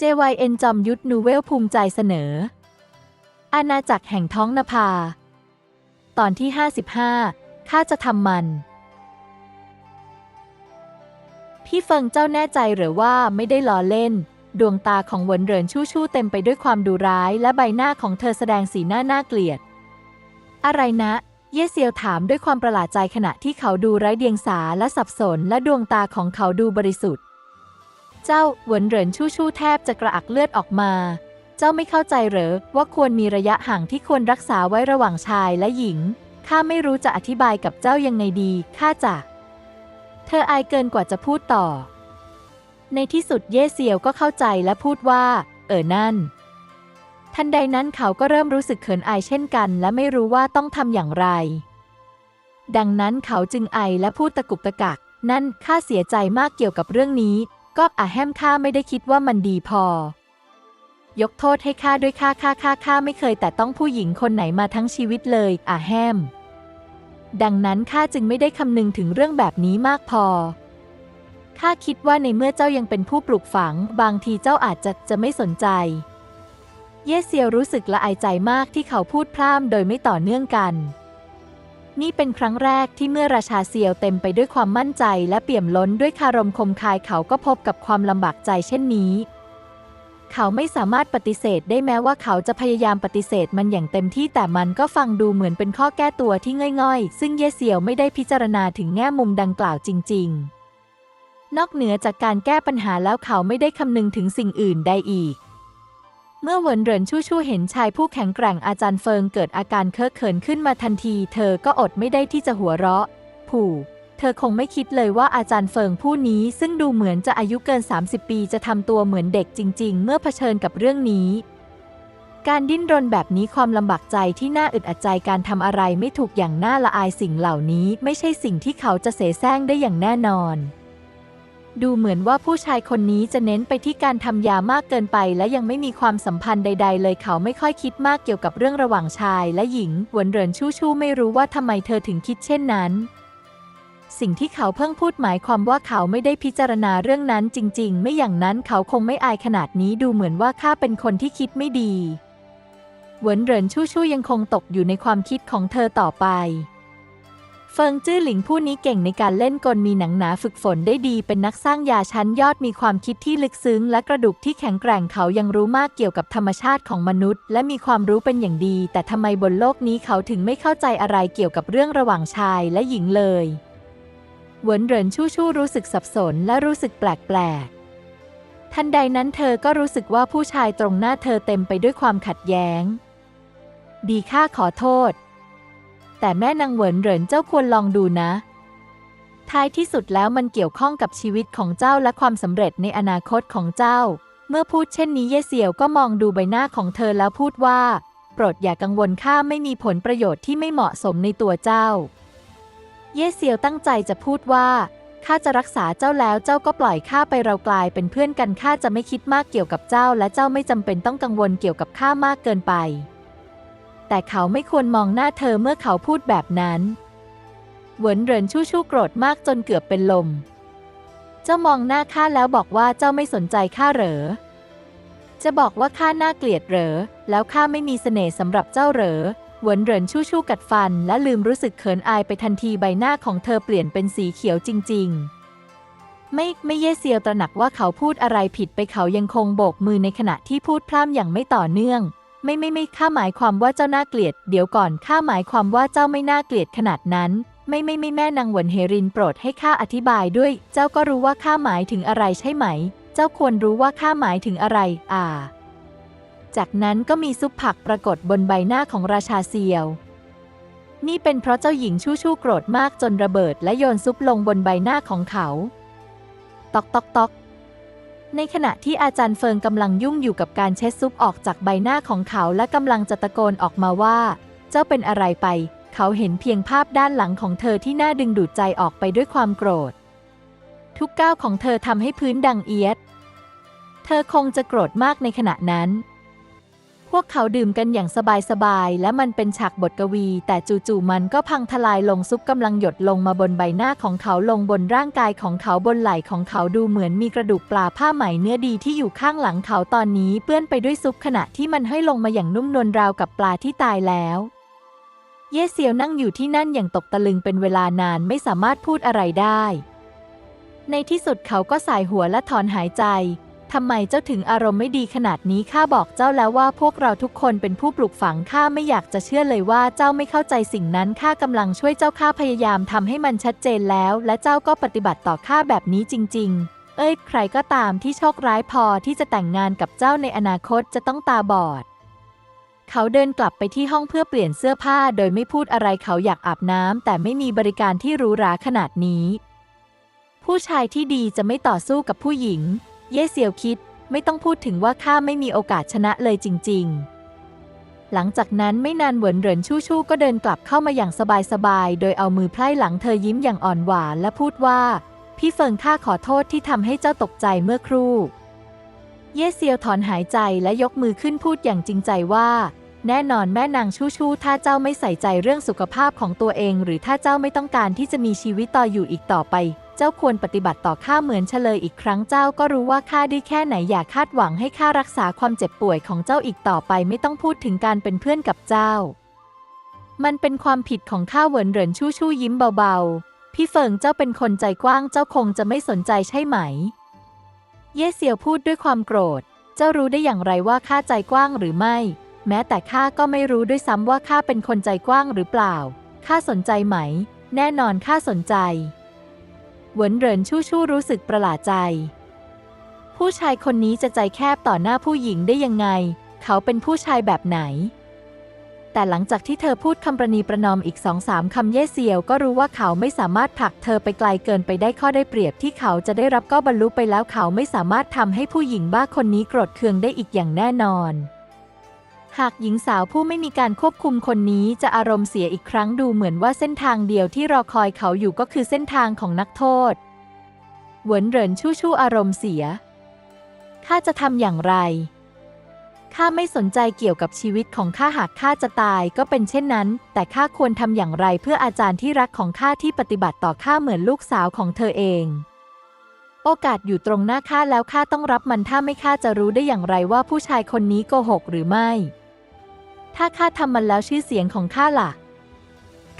JYN จอมยุทธนูเวลภูมิใจเสนอ อาณาจักรแห่งท้องนภา ตอนที่ 55 ข้าจะทำมัน พี่เฟิงเจ้าแน่ใจหรือว่าไม่ได้ล้อเล่น ดวงตาของหวนเหรินชู่ชู่เต็มไปด้วยความดุร้าย และใบหน้าของเธอแสดงสีหน้าน่าเกลียด อะไรนะ เย่เซียวถามด้วยความประหลาดใจขณะที่เขาดูไร้เดียงสาและสับสน และดวงตาของเขาดูบริสุทธิ์ เจ้าหวนเหรินชู่ชู่แทบจะกระอักเลือดออกมา เจ้าไม่เข้าใจเหรอว่าควรมีระยะห่างที่ควรรักษาไว้ระหว่างชายและหญิง ข้าไม่รู้จะอธิบายกับเจ้ายังไงดี ข้าจะ เธออายเกินกว่าจะพูดต่อ ในที่สุดเย่เซียวก็เข้าใจและพูดว่า เออนั่น ทันใดนั้นเขาก็เริ่มรู้สึกเขินอายเช่นกัน และไม่รู้ว่าต้องทำอย่างไร ดังนั้นเขาจึงไอและพูดตะกุกตะกักนั่นข้าเสียใจมากเกี่ยวกับเรื่องนี้ ก็อาแฮมข้าไม่ได้คิดว่ามันดีพอ ยกโทษให้ข้าด้วยข้าข้าข้าข้าไม่เคยแต่ต้องผู้หญิงคนไหนมาทั้งชีวิตเลยอาแฮม ดังนั้นข้าจึงไม่ได้คำนึงถึงเรื่องแบบนี้มากพอข้าคิดว่าในเมื่อเจ้ายังเป็นผู้ปลูกฝัง บางทีเจ้าอาจจะจะไม่สนใจ เย่เซียวรู้สึกละอายใจมากที่เขาพูดพร่ำโดยไม่ต่อเนื่องกัน นี่เป็นครั้งแรกที่เมื่อราชาเซียวเต็มไปด้วยความมั่นใจ และเปี่ยมล้นด้วยคารมคมคายเขาก็พบกับความลำบากใจเช่นนี้ เขาไม่สามารถปฏิเสธได้แม้ว่าเขาจะพยายามปฏิเสธมันอย่างเต็มที่แต่มันก็ฟังดูเหมือนเป็นข้อแก้ตัวที่ง่อยๆ ซึ่งเย่เซียวไม่ได้พิจารณาถึงแง่มุมดังกล่าวจริง ๆ นอกเหนือจากการแก้ปัญหาแล้วเขาไม่ได้คำนึงถึงสิ่งอื่นใดอีก เมื่อเหวินเหรินชู่ชู่เห็นชายผู้แข็งแกร่งอาจารย์เฟิงเกิดอาการเคอะเขินขึ้นมาทันที เธอก็อดไม่ได้ที่จะหัวเราะ ผู้เธอคงไม่คิดเลยว่าอาจารย์เฟิงผู้นี้ซึ่งดูเหมือนจะอายุเกิน 30 ปีจะทำตัวเหมือนเด็กจริง ๆ เมื่อเผชิญกับเรื่องนี้ การดิ้นรนแบบนี้ความลำบากใจที่น่าอึดอัดใจการทำอะไรไม่ถูกอย่างน่าละอายสิ่งเหล่านี้ ไม่ใช่สิ่งที่เขาจะเสแสร้งได้อย่างแน่นอน ดูเหมือนว่าผู้ชายคนนี้จะเน้นไปที่การทำยามากเกินไปและยังไม่มีความสัมพันธ์ใด ๆ เลยเขาไม่ค่อยคิดมากเกี่ยวกับเรื่องระหว่างชายและหญิงหวนเหรินชู่ชู่ไม่รู้ว่าทำไมเธอถึงคิดเช่นนั้น สิ่งที่เขาเพิ่งพูดหมายความว่าเขาไม่ได้พิจารณาเรื่องนั้นจริง ๆ ไม่อย่างนั้นเขาคงไม่อายขนาดนี้ดูเหมือนว่าข้าเป็นคนที่คิดไม่ดีหวนเหรินชู่ชู่ยังคงตกอยู่ในความคิดของเธอต่อไป ฟิงจื้อหลิงผู้นี้เก่งในการเล่นกลมีหนังหนาฝึกฝนได้ดี เป็นนักสร้างยาชั้นยอดมีความคิดที่ลึกซึ้ง และกระดูกที่แข็งแกร่งเขายังรู้มากเกี่ยวกับธรรมชาติของมนุษย์ และมีความรู้เป็นอย่างดี แต่ทำไมบนโลกนี้เขาถึงไม่เข้าใจอะไรเกี่ยวกับเรื่องระหว่างชายและหญิงเลยเหวินเหรินชู่ชู่รู้สึกสับสนและรู้สึกแปลกๆทันใดนั้นเธอก็รู้สึกว่าผู้ชายตรงหน้าเธอเต็มไปด้วยความขัดแย้ง ดีข้าขอโทษ แต่แม่นางเหวินเหรินเจ้าควรลองดูนะ ท้ายที่สุดแล้วมันเกี่ยวข้องกับชีวิตของเจ้าและความสำเร็จในอนาคตของเจ้า เมื่อพูดเช่นนี้เย่เสี่ยวก็มองดูใบหน้าของเธอแล้วพูดว่า โปรดอย่ากังวลข้าไม่มีผลประโยชน์ที่ไม่เหมาะสมในตัวเจ้า เย่เซียวตั้งใจจะพูดว่าข้าจะรักษาเจ้าแล้วเจ้าก็ปล่อยข้าไปเรากลายเป็นเพื่อนกันข้าจะไม่คิดมากเกี่ยวกับเจ้า และเจ้าไม่จำเป็นต้องกังวลเกี่ยวกับข้ามากเกินไป แต่เขาไม่ควรมองหน้าเธอเมื่อเขาพูดแบบนั้นเหวินเหรินชู่ชู่โกรธมากจนเกือบเป็นลม เจ้ามองหน้าข้าแล้วบอกว่าเจ้าไม่สนใจข้าเหรอ จะบอกว่าข้าน่าเกลียดเหรอ แล้วข้าไม่มีเสน่ห์สำหรับเจ้าเหรอเหวินเหรินชู่ชู่กัดฟัน และลืมรู้สึกเขินอายไปทันทีใบหน้าของเธอเปลี่ยนเป็นสีเขียวจริง ๆไม่ไม่เย่เซียวตระหนักว่าเขาพูดอะไรผิดไปเขายังคงโบกมือในขณะที่พูดพร่ำอย่างไม่ต่อเนื่อง ไม่ไม่ไม่ข้าหมายความว่าเจ้าน่าเกลียด เดี๋ยวก่อนข้าหมายความว่าเจ้าไม่น่าเกลียดขนาดนั้น ไม่ไม่ไม่แม่นางหวนเฮรินโปรดให้ข้าอธิบายด้วย เจ้าก็รู้ว่าข้าหมายถึงอะไรใช่ไหม เจ้าควรรู้ว่าข้าหมายถึงอะไร อ่า จากนั้นก็มีซุปผักปรากฏบนใบหน้าของราชาเซียว นี่เป็นเพราะเจ้าหญิงชู่ชู่โกรธมากจนระเบิด และโยนซุปลงบนใบหน้าของเขา ตอกตอกตอก ในขณะที่อาจารย์เฟิงกำลังยุ่งอยู่กับการเช็ดซุปออกจากใบหน้าของเขาและกำลังจะตะโกนออกมาว่า เจ้าเป็นอะไรไป เขาเห็นเพียงภาพด้านหลังของเธอที่น่าดึงดูดใจออกไปด้วยความโกรธ ทุกก้าวของเธอทำให้พื้นดังเอียด เธอคงจะโกรธมากในขณะนั้น พวกเขาดื่มกันอย่างสบายๆ และมันเป็นฉากบทกวี แต่จู่ๆ มันก็พังทลายลงซุปกำลังหยดลงมาบนใบหน้าของเขาลงบนร่างกายของเขาบนไหล่ของเขาดูเหมือนมีกระดูกปลาผ้าไหมเนื้อดีที่อยู่ข้างหลังเขาตอนนี้เปื้อนไปด้วยซุปขณะที่มันให้ลงมาอย่างนุ่มนวลราวกับปลาที่ตายแล้ว เย่เซียวนั่งอยู่ที่นั่นอย่างตกตะลึงเป็นเวลานานไม่สามารถพูดอะไรได้ ในที่สุดเขาก็สายหัวและถอนหายใจ ทำไมเจ้าถึงอารมณ์ไม่ดีขนาดนี้ข้าบอกเจ้าแล้วว่าพวกเราทุกคนเป็นผู้ปลูกฝังข้าไม่อยากจะเชื่อเลยว่าเจ้าไม่เข้าใจสิ่งนั้นข้ากำลังช่วยเจ้าข้าพยายามทำให้มันชัดเจนแล้ว และเจ้าก็ปฏิบัติต่อข้าแบบนี้จริง ๆ เอ้ยใครก็ตามที่โชคร้ายพอที่จะแต่งงานกับเจ้าในอนาคตจะต้องตาบอด เขาเดินกลับไปที่ห้องเพื่อเปลี่ยนเสื้อผ้า โดยไม่พูดอะไรเขาอยากอาบน้ำแต่ไม่มีบริการที่หรูหราขนาดนี้ ผู้ชายที่ดีจะไม่ต่อสู้กับผู้หญิง เย่เซียวคิดไม่ต้องพูดถึงว่าข้าไม่มีโอกาสชนะเลยจริง ๆ หลังจากนั้นไม่นานเหวินเหรินชู่ชู่ก็เดินกลับเข้ามาอย่างสบายๆ โดยเอามือไพร่หลังเธอยิ้มอย่างอ่อนหวานและพูดว่า พี่เฟิงข้าขอโทษที่ทำให้เจ้าตกใจเมื่อครู่ เย่เซียวถอนหายใจและยกมือขึ้นพูดอย่างจริงใจว่า แน่นอนแม่นางชู่ชู่ถ้าเจ้าไม่ใส่ใจเรื่องสุขภาพของตัวเอง หรือถ้าเจ้าไม่ต้องการที่จะมีชีวิตต่ออยู่อีกต่อไป เจ้าควรปฏิบัติต่อข้าเหมือนเฉลยอีกครั้งเจ้าก็รู้ว่าข้าด้แค่ไหนอย่าคาดหวังให้ข้ารักษาความเจ็บป่วยของเจ้าอีกต่อไปไม่ต้องพูดถึงการเป็นเพื่อนกับเจ้า มันเป็นความผิดของข้าเหวินเหรินชู่ชู่ยิ้มเบาๆ พี่เฟิงเจ้าเป็นคนใจกว้างเจ้าคงจะไม่สนใจใช่ไหม เย่เซียวพูดด้วยความโกรธ เจ้ารู้ได้อย่างไรว่าข้าใจกว้างหรือไม่ แม้แต่ข้าก็ไม่รู้ด้วยซ้ำว่าข้าเป็นคนใจกว้างหรือเปล่าข้าสนใจไหม แน่นอนข้าสนใจ เหวินเหรินชู่ชู่รู้สึกประหลาดใจ ผู้ชายคนนี้จะใจแคบต่อหน้าผู้หญิงได้ยังไง เขาเป็นผู้ชายแบบไหน แต่หลังจากที่เธอพูดคำประนีประนอมอีกสองสามคำเย่เซียว ก็รู้ว่าเขาไม่สามารถผลักเธอไปไกลเกินไปได้ข้อได้เปรียบที่เขาจะได้รับก็บรรลุไปแล้วเขาไม่สามารถทำให้ผู้หญิงบ้าคนนี้โกรธเคืองได้อีกอย่างแน่นอน หากหญิงสาวผู้ไม่มีการควบคุมคนนี้จะอารมณ์เสียอีกครั้งดูเหมือนว่าเส้นทางเดียวที่รอคอยเขาอยู่ก็คือเส้นทางของนักโทษเหวินเหรินชู่ชู่อารมณ์เสีย ข้าจะทำอย่างไร ข้าไม่สนใจเกี่ยวกับชีวิตของข้าหากข้าจะตายก็เป็นเช่นนั้น แต่ข้าควรทำอย่างไรเพื่ออาจารย์ที่รักของข้าที่ปฏิบัติต่อข้าเหมือนลูกสาวของเธอเอง โอกาสอยู่ตรงหน้าข้าแล้วข้าต้องรับมันถ้าไม่ข้าจะรู้ได้อย่างไรว่าผู้ชายคนนี้โกหกหรือไม่ ถ้าข้าทำมันแล้วชื่อเสียงของข้าล่ะ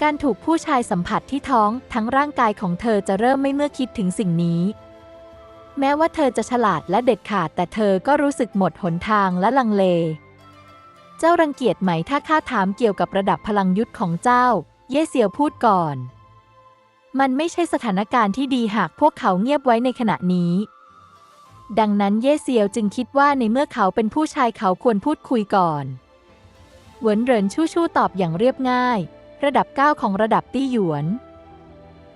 การถูกผู้ชายสัมผัสที่ท้องทั้งร่างกายของเธอจะเริ่มไม่เมื่อคิดถึงสิ่งนี้ แม้ว่าเธอจะฉลาดและเด็ดขาดแต่เธอก็รู้สึกหมดหนทางและลังเล เจ้ารังเกียจไหมถ้าข้าถามเกี่ยวกับระดับพลังยุทธของเจ้า เย่เซียวพูดก่อน มันไม่ใช่สถานการณ์ที่ดีหากพวกเขาเงียบไว้ในขณะนี้ดังนั้นเย่เซียวจึงคิดว่าในเมื่อเขาเป็นผู้ชายเขาควรพูดคุยก่อน เหวินเหรินชู่ชู่ตอบอย่างเรียบง่าย ระดับ 9 ของระดับตี้หยวน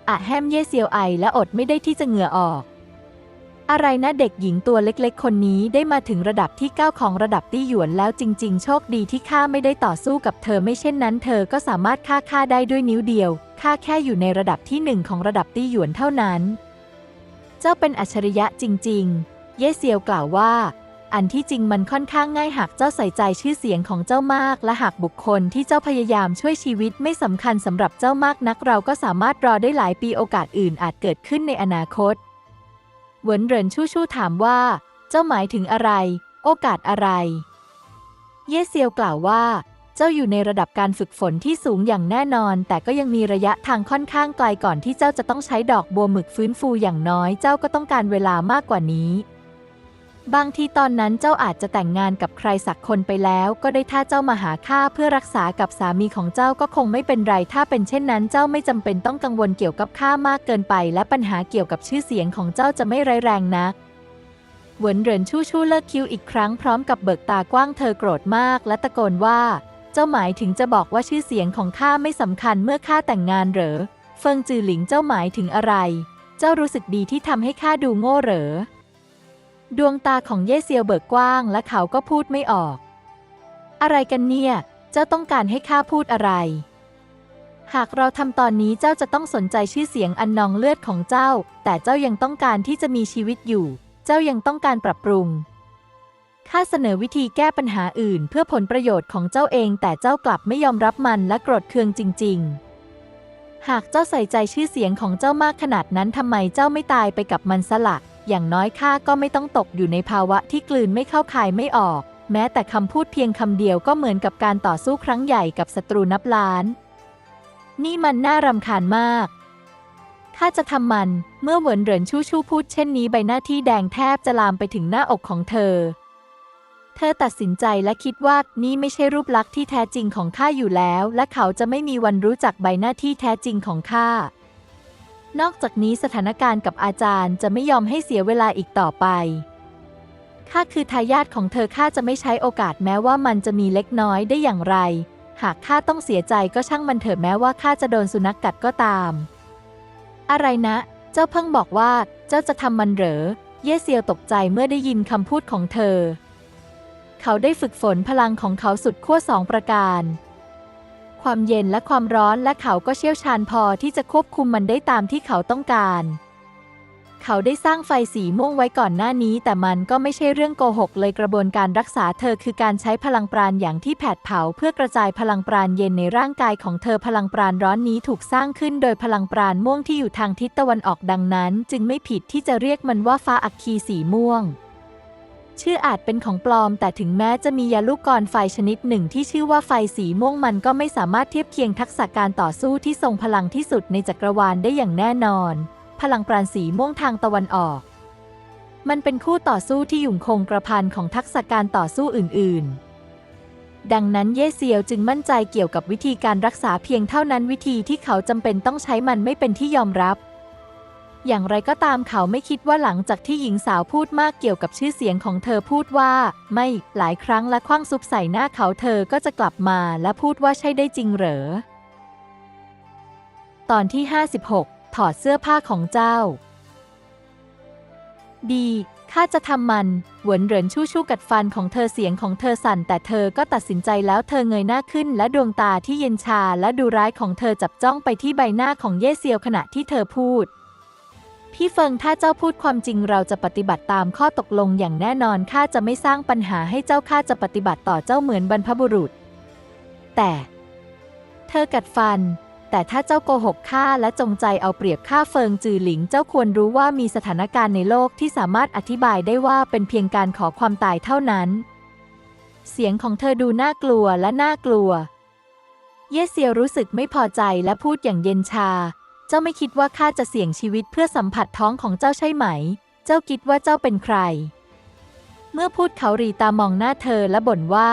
อะแฮมเย่เซียวไอและอดไม่ได้ที่จะเหงื่อออก อะไรนะเด็กหญิงตัวเล็กๆ คนนี้ได้มาถึงระดับที่ 9 ของระดับตี้หยวนแล้วจริง ๆ โชคดีที่ข้าไม่ได้ต่อสู้กับเธอไม่เช่นนั้น เธอก็สามารถฆ่าข้าได้ด้วยนิ้วเดียวข้าแค่อยู่ในระดับที่หนึ่งของระดับตี้หยวนเท่านั้น เจ้าเป็นอัจฉริยะจริง ๆ เย่เซียวกล่าวว่า อันที่จริงมันค่อนข้างง่ายหากเจ้าใส่ใจชื่อเสียงของเจ้ามาก และหากบุคคลที่เจ้าพยายามช่วยชีวิตไม่สำคัญสำหรับเจ้ามากนักเราก็สามารถรอได้หลายปีโอกาสอื่นอาจเกิดขึ้นในอนาคตเหวินเหรินชู่ชู่ถามว่า เจ้าหมายถึงอะไร โอกาสอะไร เย่เซียวกล่าวว่า เจ้าอยู่ในระดับการฝึกฝนที่สูงอย่างแน่นอน แต่ก็ยังมีระยะทางค่อนข้างไกลก่อนที่เจ้าจะต้องใช้ดอกบัวหมึกฟื้นฟูอย่างน้อย เจ้าก็ต้องการเวลามากกว่านี้ บางทีตอนนั้นเจ้าอาจจะแต่งงานกับใครสักคนไปแล้ว ก็ได้ถ้าเจ้ามาหาข้าเพื่อรักษากับสามีของเจ้าก็คงไม่เป็นไร ถ้าเป็นเช่นนั้นเจ้าไม่จำเป็นต้องกังวลเกี่ยวกับข้ามากเกินไป และปัญหาเกี่ยวกับชื่อเสียงของเจ้าจะไม่ร้ายแรงนักเหวินเหรินชู่ชู่เลิกคิ้วอีกครั้งพร้อมกับเบิกตากว้างเธอโกรธมาก และตะโกนว่า เจ้าหมายถึงจะบอกว่าชื่อเสียงของข้าไม่สำคัญเมื่อข้าแต่งงานเหรอ เฟิงจือหลิงเจ้าหมายถึงอะไร เจ้ารู้สึกดีที่ทำให้ข้าดูโง่เหรอ ดวงตาของเย่เซียวเบิกกว้างและเขาก็พูดไม่ออก อะไรกันเนี่ย เจ้าต้องการให้ข้าพูดอะไร หากเราทำตอนนี้เจ้าจะต้องสนใจชื่อเสียงอันนองเลือดของเจ้า แต่เจ้ายังต้องการที่จะมีชีวิตอยู่ เจ้ายังต้องการปรับปรุง ข้าเสนอวิธีแก้ปัญหาอื่น เพื่อผลประโยชน์ของเจ้าเอง แต่เจ้ากลับไม่ยอมรับมันและโกรธเคืองจริง ๆ หากเจ้าใส่ใจชื่อเสียงของเจ้ามากขนาดนั้นทำไมเจ้าไม่ตายไปกับมันสละ อย่างน้อยข้าก็ไม่ต้องตกอยู่ในภาวะที่กลืนไม่เข้าคายไม่ออก แม้แต่คำพูดเพียงคำเดียวก็เหมือนกับการต่อสู้ครั้งใหญ่กับศัตรูนับล้าน นี่มันน่ารำคาญมาก ข้าจะทำมัน เมื่อเหวินเหรินชู่ชู่พูดเช่นนี้ใบหน้าที่แดงแทบจะลามไปถึงหน้าอกของเธอ เธอตัดสินใจและคิดว่านี่ไม่ใช่รูปลักษณ์ที่แท้จริงของข้าอยู่แล้ว และเขาจะไม่มีวันรู้จักใบหน้าที่แท้จริงของข้า นอกจากนี้สถานการณ์กับอาจารย์จะไม่ยอมให้เสียเวลาอีกต่อไป ข้าคือทายาทของเธอข้าจะไม่ใช้โอกาสแม้ว่ามันจะมีเล็กน้อยได้อย่างไร หากข้าต้องเสียใจก็ช่างมันเถอะแม้ว่าข้าจะโดนสุนัขกกัดก็ตาม อะไรนะ เจ้าเพิ่งบอกว่า เจ้าจะทำมันเหรอ เย่เซียวตกใจเมื่อได้ยินคำพูดของเธอ เขาได้ฝึกฝนพลังของเขาสุดขั้วสองประการ ความเย็นและความร้อนและเขาก็เชี่ยวชาญพอที่จะควบคุมมันได้ตามที่เขาต้องการ เขาได้สร้างไฟสีม่วงไว้ก่อนหน้านี้ แต่มันก็ไม่ใช่เรื่องโกหกเลยกระบวนการรักษาเธอคือการใช้พลังปราณอย่างที่แผดเผา เพื่อกระจายพลังปราณเย็นในร่างกายของเธอพลังปราณร้อนนี้ถูกสร้างขึ้นโดยพลังปราณม่วงที่อยู่ทางทิศตะวันออกดังนั้น จึงไม่ผิดที่จะเรียกมันว่าฟ้าอัคคีสีม่วง ชื่ออาจเป็นของปลอม แต่ถึงแม้จะมียาลูกกรไฟชนิดหนึ่งที่ชื่อว่าไฟสีม่วงมันก็ไม่สามารถเทียบเคียงทักษะการต่อสู้ที่ทรงพลังที่สุดในจักรวาลได้อย่างแน่นอน พลังปราณสีม่วงทางตะวันออก มันเป็นคู่ต่อสู้ที่ยุ่งคงกระพันของทักษะการต่อสู้อื่น ๆดังนั้นเย่เซียวจึงมั่นใจเกี่ยวกับวิธีการรักษาเพียงเท่านั้นวิธีที่เขาจำเป็นต้องใช้มันไม่เป็นที่ยอมรับ อย่างไรก็ตามเขาไม่คิดว่าหลังจากที่หญิงสาวพูดมากเกี่ยวกับชื่อเสียงของเธอพูดว่า ไม่หลายครั้งและคว้างซุปใส่หน้าเขาเธอก็จะกลับมาและพูดว่าใช่ได้จริงเหรอ ตอนที่ 56 ถอดเสื้อผ้าของเจ้า ดีข้าจะทำมันหวนเหรินชู่ชู่กัดฟันของเธอเสียงของเธอสั่น แต่เธอก็ตัดสินใจแล้วเธอเงยหน้าขึ้น และดวงตาที่เย็นชาและดูร้ายของเธอจับจ้องไปที่ใบหน้าของเย่เซียวขณะที่เธอพูด พี่เฟิงถ้าเจ้าพูดความจริงเราจะปฏิบัติตามข้อตกลงอย่างแน่นอนข้าจะไม่สร้างปัญหาให้เจ้าข้าจะปฏิบัติต่อเจ้าเหมือนบรรพบุรุษ แต่ เธอกัดฟัน แต่ถ้าเจ้าโกหกข้าและจงใจเอาเปรียบข้าเฟิงจือหลิงเจ้าควรรู้ว่ามีสถานการณ์ในโลกที่สามารถอธิบายได้ว่าเป็นเพียงการขอความตายเท่านั้น เสียงของเธอดูน่ากลัวและน่ากลัว เยเซียรู้สึกไม่พอใจและพูดอย่างเย็นชา เจ้าไม่คิดว่าข้าจะเสี่ยงชีวิตเพื่อสัมผัสท้องของเจ้าใช่ไหม เจ้าคิดว่าเจ้าเป็นใคร เมื่อพูดเขารีตามองหน้าเธอและบ่นว่า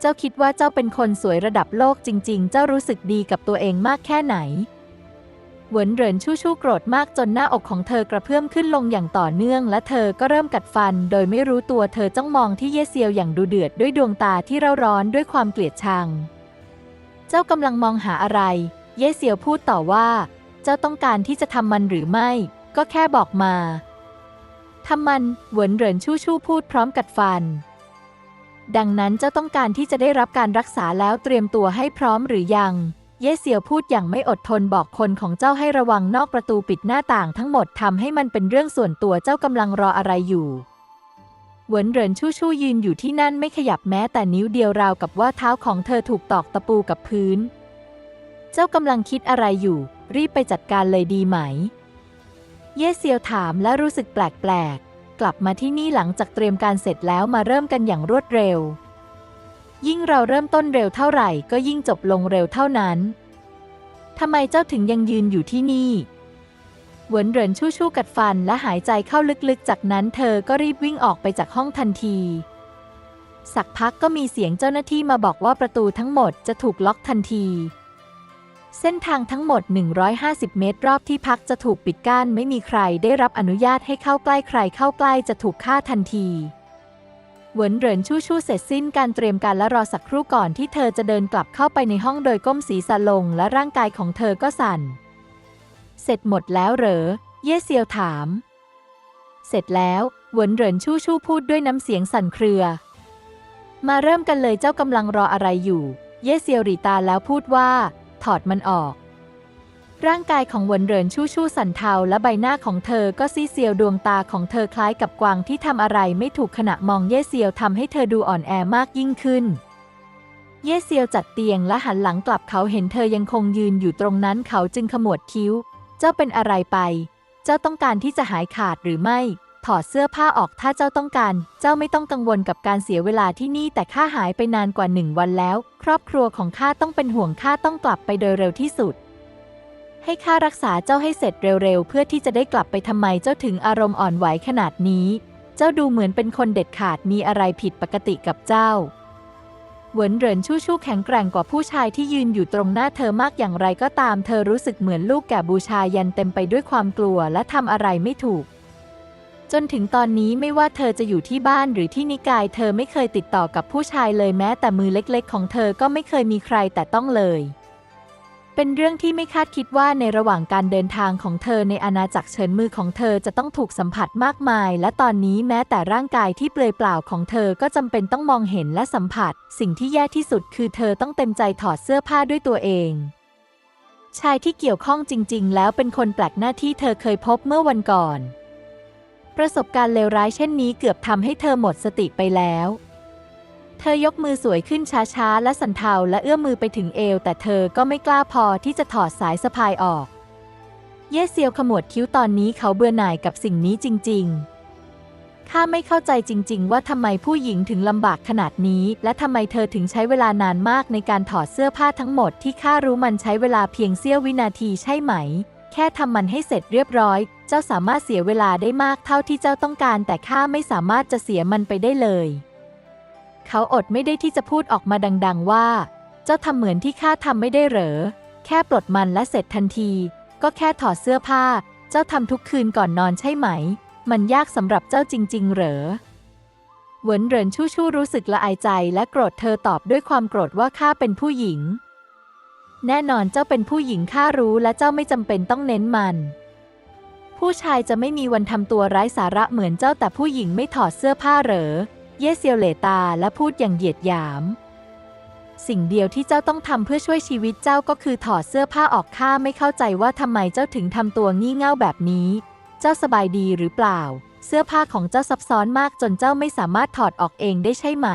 เจ้าคิดว่าเจ้าเป็นคนสวยระดับโลกจริง ๆ เจ้ารู้สึกดีกับตัวเองมากแค่ไหนเหวินเหรินชู่ชู่โกรธมากจนหน้าอกของเธอกระเพื่อมขึ้นลงอย่างต่อเนื่อง และเธอก็เริ่มกัดฟัน โดยไม่รู้ตัวเธอจ้องมองที่เยเซียวอย่างดูเดือดด้วยดวงตาที่เร่าร้อนด้วยความเกลียดชัง เจ้ากำลังมองหาอะไร เย่เซียวพูดต่อว่า เจ้าต้องการที่จะทำมันหรือไม่ ก็แค่บอกมาทำมันเหวินเหรินชู่ชู่พูดพร้อมกัดฟัน ดังนั้นเจ้าต้องการที่จะได้รับการรักษาแล้วเตรียมตัวให้พร้อมหรือยัง เย่เซียวพูดอย่างไม่อดทนบอกคนของเจ้าให้ระวังนอกประตูปิดหน้าต่างทั้งหมดทำให้มันเป็นเรื่องส่วนตัวเจ้ากำลังรออะไรอยู่เหวินเหรินชู่ชู่ยืนอยู่ที่นั่นไม่ขยับแม้แต่นิ้วเดียวราวกับว่าเท้าของเธอถูกตอกตะปูกับพื้น เจ้ากำลังคิดอะไรอยู่ รีบไปจัดการเลยดีไหม เย่เซียวถามและรู้สึกแปลกๆ กลับมาที่นี่หลังจากเตรียมการเสร็จแล้วมาเริ่มกันอย่างรวดเร็ว ยิ่งเราเริ่มต้นเร็วเท่าไหร่ก็ยิ่งจบลงเร็วเท่านั้นทำไมเจ้าถึงยังยืนอยู่ที่นี่หวนเหรินชู่ชู่กัดฟันและหายใจเข้าลึกๆ จากนั้นเธอก็รีบวิ่งออกไปจากห้องทันที สักพักก็มีเสียงเจ้าหน้าที่มาบอกว่าประตูทั้งหมดจะถูกล็อกทันที เส้นทางทั้งหมด 150 เมตร รอบที่พักจะถูกปิดกั้น ไม่มีใครได้รับอนุญาตให้เข้าใกล้ใครเข้าใกล้จะถูกฆ่าทันทีเหวินเหรินชู่ชู่เสร็จสิ้นการเตรียมการและรอสักครู่ก่อนที่เธอจะเดินกลับเข้าไปในห้องโดยก้มศีรษะลงและร่างกายของเธอก็สั่น เสร็จหมดแล้วเหรอ เย่เซียวถาม เสร็จแล้วเหวินเหรินชู่ชู่พูดด้วยน้ำเสียงสั่นเครือ มาเริ่มกันเลยเจ้ากำลังรออะไรอยู่ เย่เซียวหรีตาแล้วพูดว่า ถอดมันออก ร่างกายของหวนเหรินชู่ชู่สั่นเทาและใบหน้าของเธอก็ซีเซียวดวงตาของเธอคล้ายกับกวางที่ทำอะไรไม่ถูกขณะมองเย่เซียวทำให้เธอดูอ่อนแอมากยิ่งขึ้น เย่เซียวจัดเตียงและหันหลังกลับเขาเห็นเธอยังคงยืนอยู่ตรงนั้นเขาจึงขมวดคิ้ว เจ้าเป็นอะไรไป เจ้าต้องการที่จะหายขาดหรือไม่ ถอดเสื้อผ้าออกถ้าเจ้าต้องการ เจ้าไม่ต้องกังวลกับการเสียเวลาที่นี่แต่ข้าหายไปนานกว่าหนึ่งวันแล้ว ครอบครัวของข้าต้องเป็นห่วงข้าต้องกลับไปโดยเร็วที่สุด ให้ข้ารักษาเจ้าให้เสร็จเร็วๆ เพื่อที่จะได้กลับไปทำไมเจ้าถึงอารมณ์อ่อนไหวขนาดนี้ เจ้าดูเหมือนเป็นคนเด็ดขาดมีอะไรผิดปกติกับเจ้าเหวินเหรินชู่ชู่แข็งแกร่งกว่าผู้ชายที่ยืนอยู่ตรงหน้าเธอมากอย่างไรก็ตาม เธอรู้สึกเหมือนลูกแก่บูชายันเต็มไปด้วยความกลัวและทำอะไรไม่ถูก จนถึงตอนนี้ไม่ว่าเธอจะอยู่ที่บ้านหรือที่นิกาย เธอไม่เคยติดต่อกับผู้ชายเลยแม้แต่มือเล็กๆ ของเธอก็ไม่เคยมีใครแต่ต้องเลย เป็นเรื่องที่ไม่คาดคิดว่าในระหว่างการเดินทางของเธอในอาณาจักรเฉินมือของเธอจะต้องถูกสัมผัสมากมาย และตอนนี้แม้แต่ร่างกายที่เปลือยเปล่าของเธอก็จำเป็นต้องมองเห็นและสัมผัส สิ่งที่แย่ที่สุดคือเธอต้องเต็มใจถอดเสื้อผ้าด้วยตัวเองชายที่เกี่ยวข้องจริง ๆ แล้วเป็นคนแปลกหน้าที่เธอเคยพบเมื่อวันก่อน ประสบการณ์เลวร้ายเช่นนี้เกือบทำให้เธอหมดสติไปแล้ว เธอยกมือสวยขึ้นช้าๆ และสันเทาและเอื้อมมือไปถึงเอว แต่เธอก็ไม่กล้าพอที่จะถอดสายสะพายออก เย่เซียวขมวดคิ้วตอนนี้เขาเบื่อหน่ายกับสิ่งนี้จริง ๆข้าไม่เข้าใจจริง ๆ ว่าทำไมผู้หญิงถึงลำบากขนาดนี้ และทำไมเธอถึงใช้เวลานานมากในการถอดเสื้อผ้าทั้งหมดที่ข้ารู้มันใช้เวลาเพียงเสี้ยววินาทีใช่ไหม แค่ทำมันให้เสร็จเรียบร้อย เจ้าสามารถเสียเวลาได้มากเท่าที่เจ้าต้องการ แต่ข้าไม่สามารถจะเสียมันไปได้เลย เขาอดไม่ได้ที่จะพูดออกมาดัง ๆ ว่า เจ้าทำเหมือนที่ข้าทำไม่ได้เหรอ แค่ปลดมันและเสร็จทันที ก็แค่ถอดเสื้อผ้า เจ้าทำทุกคืนก่อนนอนใช่ไหม มันยากสำหรับเจ้าจริง ๆ เหรอเหวินเหรินชู่ชู่รู้สึกละอายใจและโกรธเธอตอบด้วยความโกรธว่าข้าเป็นผู้หญิง แน่นอนเจ้าเป็นผู้หญิงข้ารู้และเจ้าไม่จำเป็นต้องเน้นมัน ผู้ชายจะไม่มีวันทำตัวไร้สาระเหมือนเจ้าแต่ผู้หญิงไม่ถอดเสื้อผ้าเหรอ เย่เซียวเหลตาและพูดอย่างเหยียดหยาม สิ่งเดียวที่เจ้าต้องทำเพื่อช่วยชีวิตเจ้าก็คือถอดเสื้อผ้าออกข้าไม่เข้าใจว่าทำไมเจ้าถึงทำตัวงี่เง่าแบบนี้ เจ้าสบายดีหรือเปล่า เสื้อผ้าของเจ้าซับซ้อนมากจนเจ้าไม่สามารถถอดออกเองได้ใช่ไหม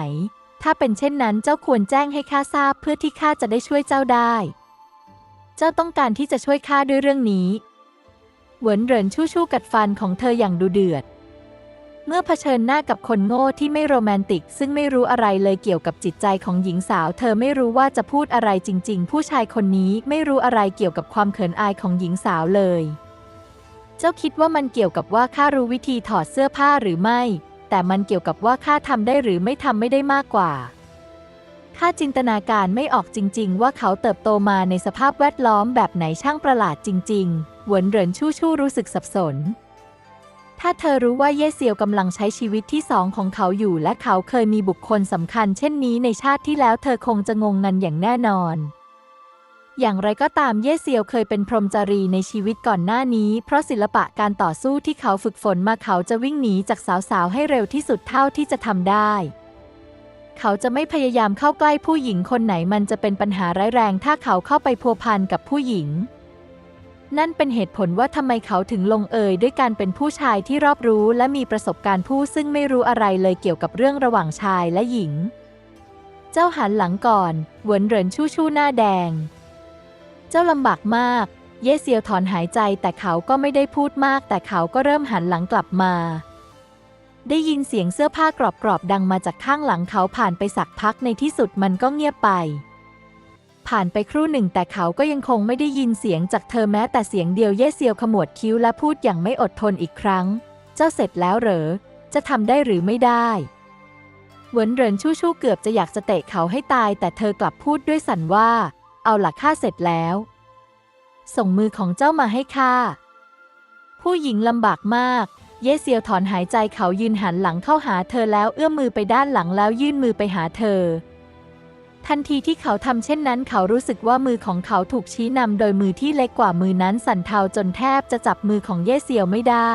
ถ้าเป็นเช่นนั้นเจ้าควรแจ้งให้ข้าทราบเพื่อที่ข้าจะได้ช่วยเจ้าได้ เจ้าต้องการที่จะช่วยข้าด้วยเรื่องนี้ เหวินเหรินชู่ชู่กัดฟันของเธออย่างดูเดือด เมื่อเผชิญหน้ากับคนโง่ที่ไม่โรแมนติก ซึ่งไม่รู้อะไรเลยเกี่ยวกับจิตใจของหญิงสาว เธอไม่รู้ว่าจะพูดอะไรจริง ๆ ผู้ชายคนนี้ไม่รู้อะไรเกี่ยวกับความเขินอายของหญิงสาวเลย เจ้าคิดว่ามันเกี่ยวกับว่าข้ารู้วิธีถอดเสื้อผ้าหรือไม่ แต่มันเกี่ยวกับว่าข้าทำได้หรือไม่ทำไม่ได้มากกว่าข้าจินตนาการไม่ออกจริง ๆ ว่าเขาเติบโตมาในสภาพแวดล้อมแบบไหนช่างประหลาดจริง ๆ หวนเหรินชู่ชู่รู้สึกสับสน ถ้าเธอรู้ว่าเย่เซียวกำลังใช้ชีวิตที่สองของเขาอยู่และเขาเคยมีบุคคลสำคัญ เช่นนี้ในชาติที่แล้วเธอคงจะงงงันอย่างแน่นอน อย่างไรก็ตามเย่เซียวเคยเป็นพรหมจารีในชีวิตก่อนหน้านี้ เพราะศิลปะการต่อสู้ที่เขาฝึกฝนมาเขาจะวิ่งหนีจากสาวๆ ให้เร็วที่สุดเท่าที่จะทำได้ เขาจะไม่พยายามเข้าใกล้ผู้หญิงคนไหนมันจะเป็นปัญหาร้ายแรงถ้าเขาเข้าไปพัวพันกับผู้หญิง นั่นเป็นเหตุผลว่าทำไมเขาถึงลงเอยด้วยการเป็นผู้ชายที่รอบรู้และมีประสบการณ์ผู้ซึ่งไม่รู้อะไรเลยเกี่ยวกับเรื่องระหว่างชายและหญิง เจ้าหันหลังก่อนหวนเหรินชู่ชู่หน้าแดง เจ้าลำบากมาก เย่เซียวถอนหายใจแต่เขาก็ไม่ได้พูดมาก แต่เขาก็เริ่มหันหลังกลับมา ได้ยินเสียงเสื้อผ้ากรอบๆดังมาจากข้างหลังเขาผ่านไปสักพักในที่สุดมันก็เงียบไป ผ่านไปครู่หนึ่งแต่เขาก็ยังคงไม่ได้ยินเสียงจากเธอแม้แต่เสียงเดียวเย่เซียวขมวดคิ้วและพูดอย่างไม่อดทนอีกครั้ง เจ้าเสร็จแล้วเหรอ จะทำได้หรือไม่ได้เหวินเหรินชู่ชู่เกือบจะอยากจะเตะเขาให้ตาย แต่เธอกลับพูดด้วยสันว่า เอาหลักข้าเสร็จแล้ว ส่งมือของเจ้ามาให้ข้า ผู้หญิงลำบากมาก เยเซียวถอนหายใจเขายืนหันหลังเข้าหาเธอแล้วเอื้อมมือไปด้านหลังแล้วยื่นมือไปหาเธอ ทันทีที่เขาทำเช่นนั้น เขารู้สึกว่ามือของเขาถูกชี้นำโดยมือที่เล็กกว่ามือนั้นสั่นเทาจนแทบจะจับมือของเย่เซียวไม่ได้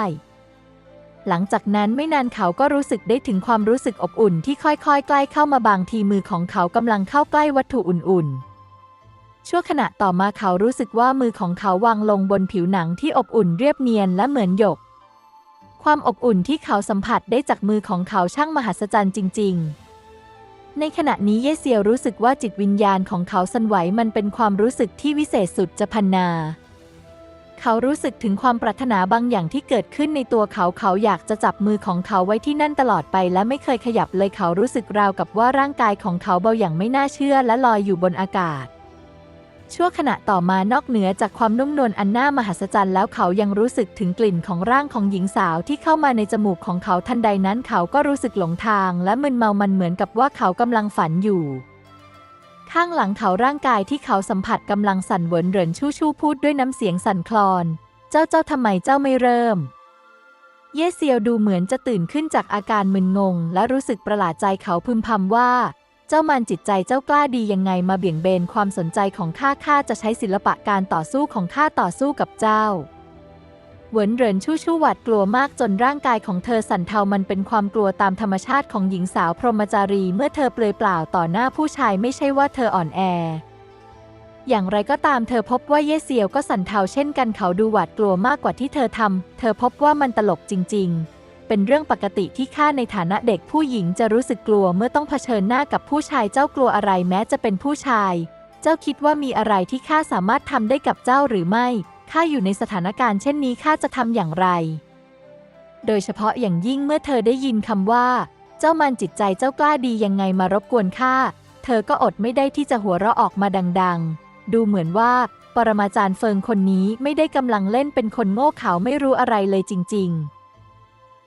หลังจากนั้นไม่นานเขาก็รู้สึกได้ถึงความรู้สึกอบอุ่นที่ค่อยๆ ใกล้เข้ามาบางทีมือของเขากำลังเข้าใกล้วัตถุอุ่นๆ ชั่วขณะต่อมาเขารู้สึกว่ามือของเขาวางลงบนผิวหนังที่อบอุ่นเรียบเนียนและเหมือนหยก ความอบอุ่นที่เขาสัมผัสได้จากมือของเขาช่างมหัศจรรย์จริง ๆ ในขณะนี้เยเซียวรู้สึกว่าจิตวิญญาณของเขาสั่นไหวมันเป็นความรู้สึกที่วิเศษสุดจะพันนา เขารู้สึกถึงความปรารถนาบางอย่างที่เกิดขึ้นในตัวเขาเขาอยากจะจับมือของเขาไว้ที่นั่นตลอดไปและไม่เคยขยับเลยเขารู้สึกราวกับว่าร่างกายของเขาเบาอย่างไม่น่าเชื่อและลอยอยู่บนอากาศ ชั่วขณะต่อมานอกเหนือจากความนุ่มนวลอันน่ามหัศจรรย์แล้วเขายังรู้สึกถึงกลิ่นของร่างของหญิงสาวที่เข้ามาในจมูกของเขาทันใดนั้นเขาก็รู้สึกหลงทางและมึนเมามันเหมือนกับว่าเขากำลังฝันอยู่ ข้างหลังเขาร่างกายที่เขาสัมผัสกำลังสั่นเหวินเหรินชู่ชู่พูดด้วยน้ำเสียงสั่นคลอน เจ้าเจ้าทำไมเจ้าไม่เริ่ม เย่เซียวดูเหมือนจะตื่นขึ้นจากอาการมึนงง และรู้สึกประหลาดใจเขาพึมพำว่า เจ้ามันจิตใจเจ้ากล้าดียังไงมาเบี่ยงเบนความสนใจของข้าข้าจะใช้ศิลปะการต่อสู้ของข้าต่อสู้กับเจ้าเหวินเหรินชู่ชู่หวาดกลัวมากจนร่างกายของเธอสั่นเทามันเป็นความกลัวตามธรรมชาติของหญิงสาวพรหมจารีเมื่อเธอเปลือยเปล่าต่อหน้าผู้ชายไม่ใช่ว่าเธออ่อนแอ อย่างไรก็ตามเธอพบว่าเย่เซียวก็สั่นเทาเช่นกันเขาดูหวาดกลัวมากกว่าที่เธอทำเธอพบว่ามันตลกจริง ๆ เป็นเรื่องปกติที่ข้าในฐานะเด็กผู้หญิงจะรู้สึกกลัวเมื่อต้องเผชิญหน้ากับผู้ชายเจ้ากลัวอะไรแม้จะเป็นผู้ชาย เจ้าคิดว่ามีอะไรที่ข้าสามารถทำได้กับเจ้าหรือไม่ข้าอยู่ในสถานการณ์เช่นนี้ข้าจะทำอย่างไร โดยเฉพาะอย่างยิ่งเมื่อเธอได้ยินคำว่า เจ้ามันจิตใจเจ้ากล้าดียังไงมารบกวนข้าเธอก็อดไม่ได้ที่จะหัวเราะออกมาดัง ๆ ดูเหมือนว่า ปรมาจารย์เฟิงคนนี้ไม่ได้กำลังเล่นเป็นคนโง่เขลาไม่รู้อะไรเลยจริง ๆ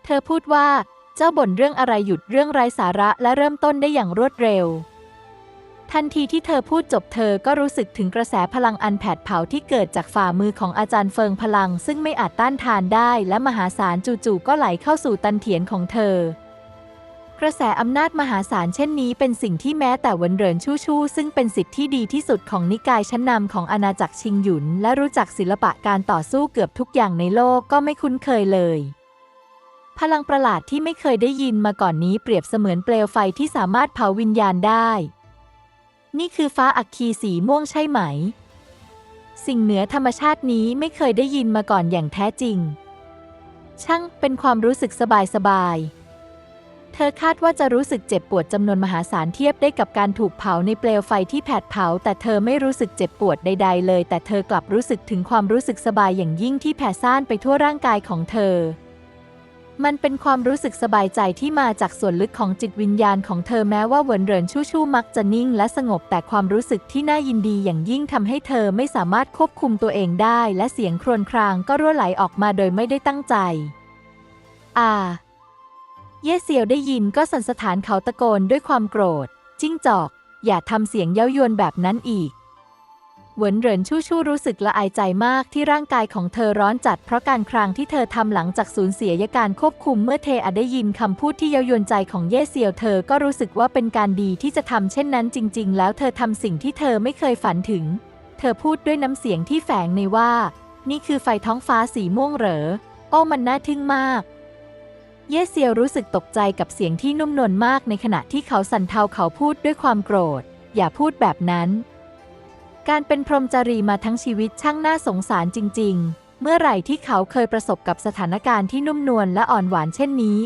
ธอพูดว่า เจ้าบ่นเรื่องอะไรหยุดเรื่องไร้สาระและเริ่มต้นได้อย่างรวดเร็ว ทันทีที่เธอพูดจบเธอก็รู้สึกถึงกระแสพลังอันแผดเผาที่เกิดจากฝ่ามือของอาจารย์เฟิงพลัง ซึ่งไม่อาจต้านทานได้และมหาศาลจู่ๆก็ไหลเข้าสู่ตันเถียนของเธอ กระแสอำนาจมหาศาลเช่นนี้เป็นสิ่งที่แม้แต่วินเรินชู่ชู่ซึ่งเป็นสิทธิ์ที่ดีที่สุดของนิกายชั้นนำของอาณาจักรชิงหยุน และรู้จักศิลปะการต่อสู้เกือบทุกอย่างในโลกก็ไม่คุ้นเคยเลย พลังประหลาดที่ไม่เคยได้ยินมาก่อนนี้เปรียบเสมือนเปลวไฟที่สามารถเผาวิญญาณได้ นี่คือฟ้าอัคคีสีม่วงใช่ไหม สิ่งเหนือธรรมชาตินี้ไม่เคยได้ยินมาก่อนอย่างแท้จริง ช่างเป็นความรู้สึกสบายสบาย เธอคาดว่าจะรู้สึกเจ็บปวดจำนวนมหาศาลเทียบได้กับการถูกเผาในเปลวไฟที่แผดเผา แต่เธอไม่รู้สึกเจ็บปวดใด ๆ เลย แต่เธอกลับรู้สึกถึงความรู้สึกสบายอย่างยิ่งที่แผ่ซ่านไปทั่วร่างกายของเธอ มันเป็นความรู้สึกสบายใจที่มาจากส่วนลึกของจิตวิญญาณของเธอแม้ว่าเหวินเหรินชู่ชู่มักจะนิ่งและสงบแต่ความรู้สึกที่น่ายินดีอย่างยิ่งทำให้เธอไม่สามารถควบคุมตัวเองได้ และเสียงครวญครางก็รั่วไหลออกมาโดยไม่ได้ตั้งใจ อ่า เย่เซียวได้ยินก็สันสถานเขาตะโกนด้วยความโกรธ จิ้งจอก อย่าทำเสียงเย้ายวนแบบนั้นอีก เหวินเหรินชู่ชู่รู้สึกละอายใจมากที่ร่างกายของเธอร้อนจัดเพราะการครางที่เธอทำหลังจากสูญเสียยการควบคุมเมื่อเทอาได้ยินคำพูดที่เย้ายวนใจของเย่เซียวเธอก็รู้สึกว่าเป็นการดีที่จะทำเช่นนั้นจริง ๆ แล้วเธอทำสิ่งที่เธอไม่เคยฝันถึง เธอพูดด้วยน้ำเสียงที่แฝงในว่า นี่คือไฟท้องฟ้าสีม่วงเหรอ โอ้มันน่าทึ่งมากเย่เซียวรู้สึกตกใจกับเสียงที่นุ่มนวลมากในขณะที่เขาสั่นเทาเขาพูดด้วยความโกรธ อย่าพูดแบบนั้น การเป็นพรหมจรีมาทั้งชีวิตช่างน่าสงสารจริง ๆ เมื่อไหร่ที่เขาเคยประสบกับสถานการณ์ที่นุ่มนวลและอ่อนหวานเช่นนี้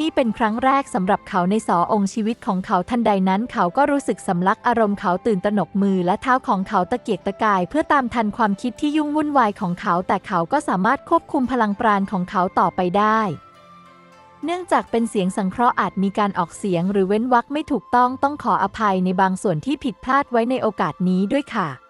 นี่เป็นครั้งแรกสำหรับเขาในสอองค์ชีวิตของเขาทันใดนั้น เขาก็รู้สึกสำลักอารมณ์เขาตื่นตระหนกมือและเท้าของเขาตะเกียกตะกาย เพื่อตามทันความคิดที่ยุ่งวุ่นวายของเขา แต่เขาก็สามารถควบคุมพลังปราณของเขาต่อไปได้เนื่องจากเป็นเสียงสังเคราะห์อาจมีการออกเสียงหรือเว้นวรรคไม่ถูกต้องต้องขออภัยในบางส่วนที่ผิดพลาดไว้ในโอกาสนี้ด้วยค่ะ